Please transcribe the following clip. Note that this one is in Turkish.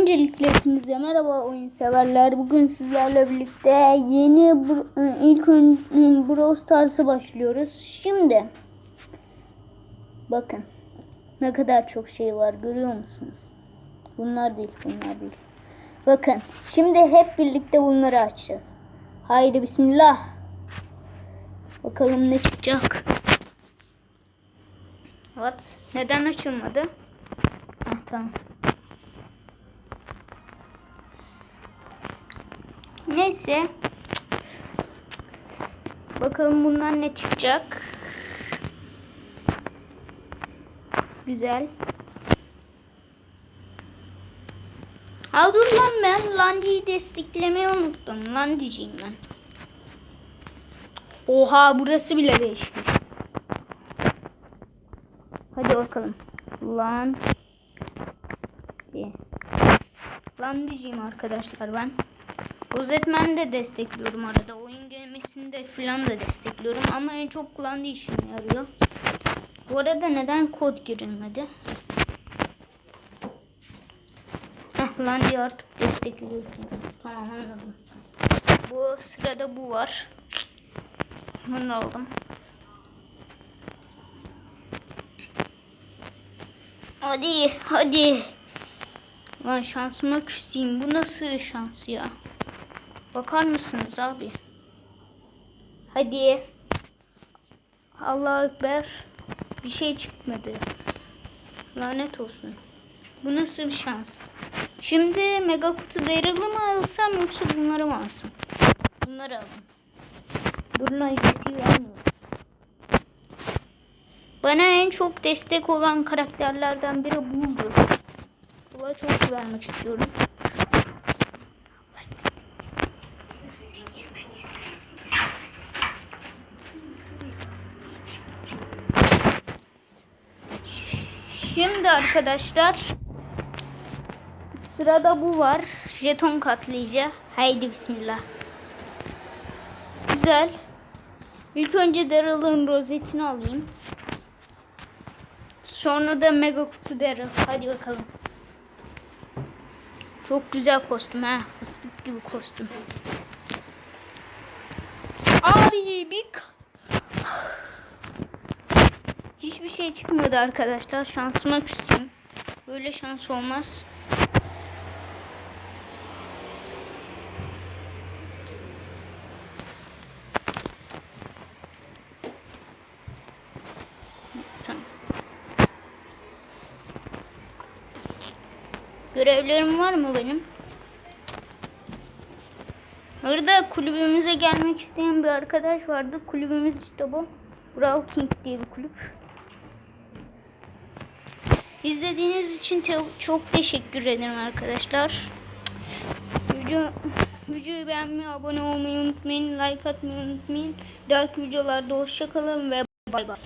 Öncelikle hepinize merhaba oyun severler. Bugün sizlerle birlikte yeni Br- ilk ön Brawl Stars'a başlıyoruz. Şimdi bakın ne kadar çok şey var görüyor musunuz? Bunlar değil, bunlar değil. Bakın şimdi hep birlikte bunları açacağız. Haydi bismillah. Bakalım ne çıkacak. What? Neden açılmadı? Ah, tamam. Neyse. Bakalım bundan ne çıkacak. Güzel. Ha dur lan ben Landi'yi desteklemeyi unuttum. Landiciyim ben. Oha burası bile değişmiş. Hadi bakalım. Lan. Landiciyim arkadaşlar ben. Rozetmen'i de destekliyorum arada. Oyun gelmesini de da destekliyorum. Ama en çok kullandığı işime yarıyor. Bu arada neden kod girilmedi? Heh Landi'yi artık destekliyorsun. Tamam anladım. Bu sırada bu var. Bunu aldım. Hadi hadi. Lan şansıma küseyim. Bu nasıl şans ya? Bakar mısınız abi? Hadi. Allah Ekber. Bir şey çıkmadı. Lanet olsun. Bu nasıl bir şans? Şimdi mega kutu Daryl'ı mı alsam yoksa bunları mı alsam? Bunları alın. Durun ailesi vermiyoruz. Bana en çok destek olan karakterlerden biri budur. Buna çok güvenmek istiyorum. Şimdi arkadaşlar sırada bu var. Jeton katlayıcı. Haydi bismillah. Güzel. İlk önce Daryl'ın rozetini alayım. Sonra da mega kutu Daryl. Hadi bakalım. Çok güzel kostüm ha. Fıstık gibi kostüm. Abi bir şey çıkmadı arkadaşlar. Şansıma küseyim. Böyle şans olmaz. Görevlerim var mı benim? Orada kulübümüze gelmek isteyen bir arkadaş vardı. Kulübümüz işte bu. Brawl King diye bir kulüp. İzlediğiniz için çok teşekkür ederim arkadaşlar. Video, videoyu beğenmeyi, abone olmayı unutmayın. Like atmayı unutmayın. Dahaki videolarda hoşçakalın ve bay bay.